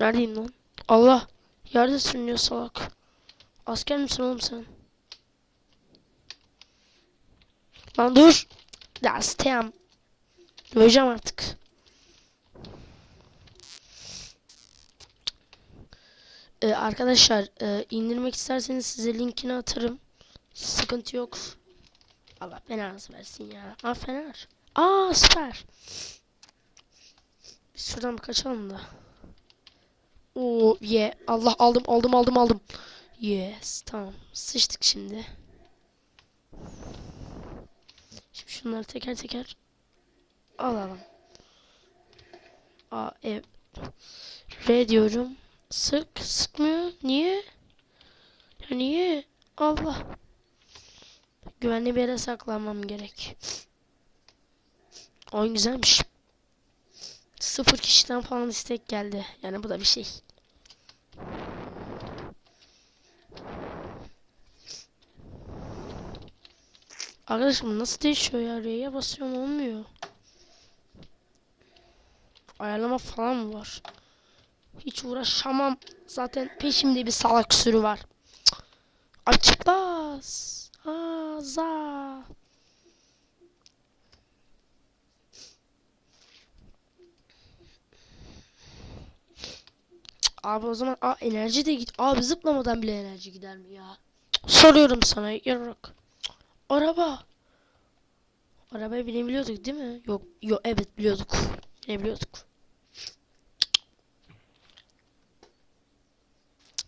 Neredeyim lan? Allah. Yerde sürünüyor salak. Asker misin oğlum sen? Lan dur. Ya stem. Döveceğim artık. Ee, arkadaşlar e, indirmek isterseniz size linkini atarım. Sıkıntı yok. Allah belanızı versin ya. Aa fener. Aa süper. Biz şuradan bir kaçalım da. Oo ye. Allah aldım aldım aldım aldım. Yes tamam. Sıçtık şimdi. Şimdi şunları teker teker alalım. A ev. R diyorum. Sık sıkmıyor. Niye? Ya niye? Allah. Güvenli bir yere saklanmam gerek. Oyun güzelmiş. Sıfır kişiden falan istek geldi. Yani bu da bir şey. Arkadaşım nasıl değişiyor ya? R'ye basıyorum olmuyor. Ayarlama falan mı var? Hiç uğraşamam. Zaten peşimde bir salak sürü var. Cık. Açık bas. Aa, za. Cık, Abi o zaman aa, enerji de git. Abi zıplamadan bile enerji gider mi ya? Soruyorum sana yarrak. Araba. Arabayı binebiliyorduk değil mi? Yok, yok evet biliyorduk. Binebiliyorduk.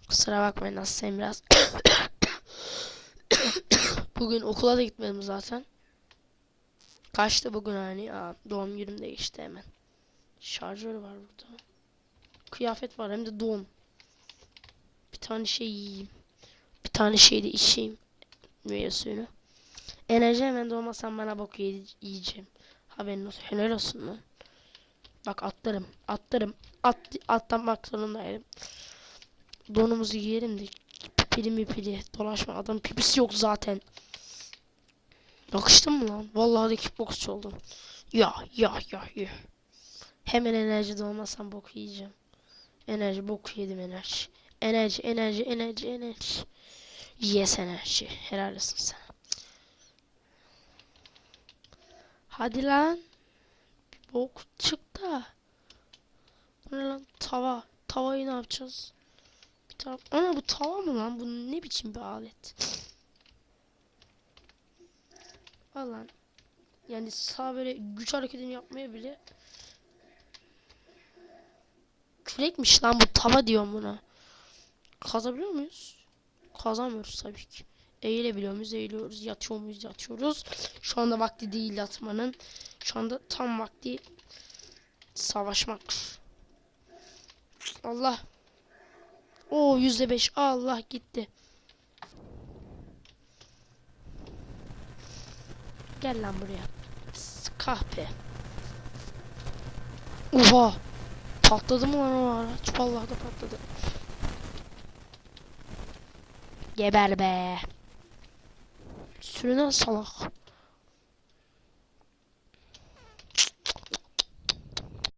Kusura bakmayın hastayım biraz. bugün okula da gitmedim zaten. Kaçtı bugün hani? Aa, doğum günüm değişti hemen. Şarjör var burada. Kıyafet var hem de don. Bir tane şey yiyeyim. Bir tane şey de içeyim. Meyve suyunu. Enerji hemen doğmasam bana bok ye- yiyeceğim. Haberin olsun. Helal olsun lan. Bak atlarım. Atlarım. At, atlamak zorundayım. Donumuzu giyelim de pipili mipili dolaşma adam pipisi yok zaten. Yakıştın mı lan? Vallahi de kickboxçu oldum. Ya ya ya ya. Hemen enerji olmasam bok yiyeceğim. Enerji bok yedim enerji. Enerji enerji enerji enerji. Yes enerji. Helal olsun sana. Hadi lan. Bok çık. Bu ne lan? Tava. Tavayı ne yapacağız? Bir tava. Ana bu tava mı lan? Bu ne biçim bir alet? Al lan. Yani sağ böyle güç hareketini yapmaya bile kürekmiş lan bu tava diyorum buna. Kazabiliyor muyuz? Kazamıyoruz tabii ki. Eğilebiliyor muyuz? Eğiliyoruz. Yatıyor muyuz? Yatıyoruz. Şu anda vakti değil yatmanın. Şu anda tam vakti savaşmak. Allah. O yüzde beş. Allah gitti. Gel lan buraya. Kahpe. Oha. Patladı mı lan o araç? Vallahi da patladı. Geber be. Sürünen salak.